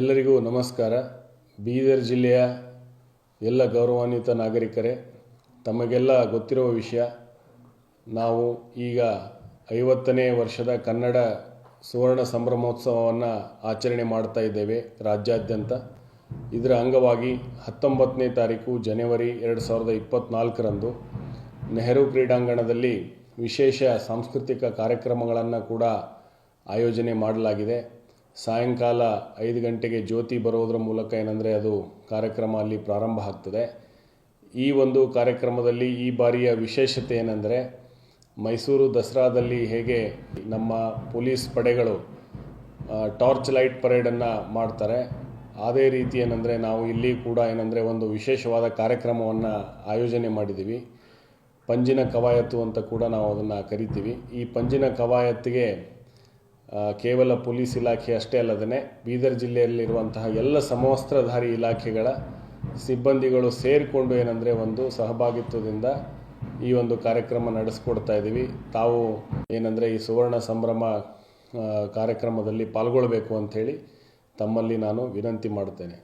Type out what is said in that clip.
ಎಲ್ಲರಿಗೂ ನಮಸ್ಕಾರ. ಬೀದರ್ ಜಿಲ್ಲೆಯ ಎಲ್ಲ ಗೌರವಾನ್ವಿತ ನಾಗರಿಕರೇ, ತಮಗೆಲ್ಲ ಗೊತ್ತಿರುವ ವಿಷಯ, ನಾವು ಈಗ ಐವತ್ತನೇ ವರ್ಷದ ಕನ್ನಡ ಸುವರ್ಣ ಸಂಭ್ರಮೋತ್ಸವವನ್ನು ಆಚರಣೆ ಮಾಡ್ತಾ ಇದ್ದೇವೆ ರಾಜ್ಯಾದ್ಯಂತ. ಇದರ ಅಂಗವಾಗಿ ಹತ್ತೊಂಬತ್ತನೇ ತಾರೀಕು ಜನವರಿ ಎರಡು ಸಾವಿರದ ಇಪ್ಪತ್ತ್ನಾಲ್ಕರಂದು ನೆಹರು ಕ್ರೀಡಾಂಗಣದಲ್ಲಿ ವಿಶೇಷ ಸಾಂಸ್ಕೃತಿಕ ಕಾರ್ಯಕ್ರಮಗಳನ್ನು ಕೂಡ ಆಯೋಜನೆ ಮಾಡಲಾಗಿದೆ. ಸಾಯಂಕಾಲ ಐದು ಗಂಟೆಗೆ ಜ್ಯೋತಿ ಬರೋದರ ಮೂಲಕ ಏನಂದರೆ ಅದು ಕಾರ್ಯಕ್ರಮ ಅಲ್ಲಿ ಪ್ರಾರಂಭ ಆಗ್ತದೆ. ಈ ಒಂದು ಕಾರ್ಯಕ್ರಮದಲ್ಲಿ ಈ ಬಾರಿಯ ವಿಶೇಷತೆ ಏನೆಂದರೆ ಮೈಸೂರು ದಸರಾದಲ್ಲಿ ಹೇಗೆ ನಮ್ಮ ಪೊಲೀಸ್ ಪಡೆಗಳು ಟಾರ್ಚ್ ಲೈಟ್ ಪರೇಡನ್ನು ಮಾಡ್ತಾರೆ. ಅದೇ ರೀತಿ ಏನಂದರೆ ನಾವು ಇಲ್ಲಿ ಕೂಡ ಏನಂದರೆ ಒಂದು ವಿಶೇಷವಾದ ಕಾರ್ಯಕ್ರಮವನ್ನು ಆಯೋಜನೆ ಮಾಡಿದ್ದೀವಿ ಪಂಜಿನ ಕವಾಯತು ಅಂತ ಕೂಡ ನಾವು ಅದನ್ನು ಕರಿತೀವಿ. ಈ ಪಂಜಿನ ಕವಾಯತ್ತಿಗೆ ಕೇವಲ ಪೊಲೀಸ್ ಇಲಾಖೆ ಅಷ್ಟೇ ಅಲ್ಲದೇ ಬೀದರ್ ಜಿಲ್ಲೆಯಲ್ಲಿರುವಂತಹ ಎಲ್ಲ ಸಮವಸ್ತ್ರಧಾರಿ ಇಲಾಖೆಗಳ ಸಿಬ್ಬಂದಿಗಳು ಸೇರಿಕೊಂಡು ಏನಂದರೆ ಒಂದು ಸಹಭಾಗಿತ್ವದಿಂದ ಈ ಒಂದು ಕಾರ್ಯಕ್ರಮ ನಡೆಸ್ಕೊಡ್ತಾ ಇದ್ದೀವಿ. ತಾವು ಏನಂದರೆ ಈ ಸುವರ್ಣ ಸಂಭ್ರಮ ಕಾರ್ಯಕ್ರಮದಲ್ಲಿ ಪಾಲ್ಗೊಳ್ಬೇಕು ಅಂಥೇಳಿ ತಮ್ಮಲ್ಲಿ ನಾನು ವಿನಂತಿ ಮಾಡುತ್ತೇನೆ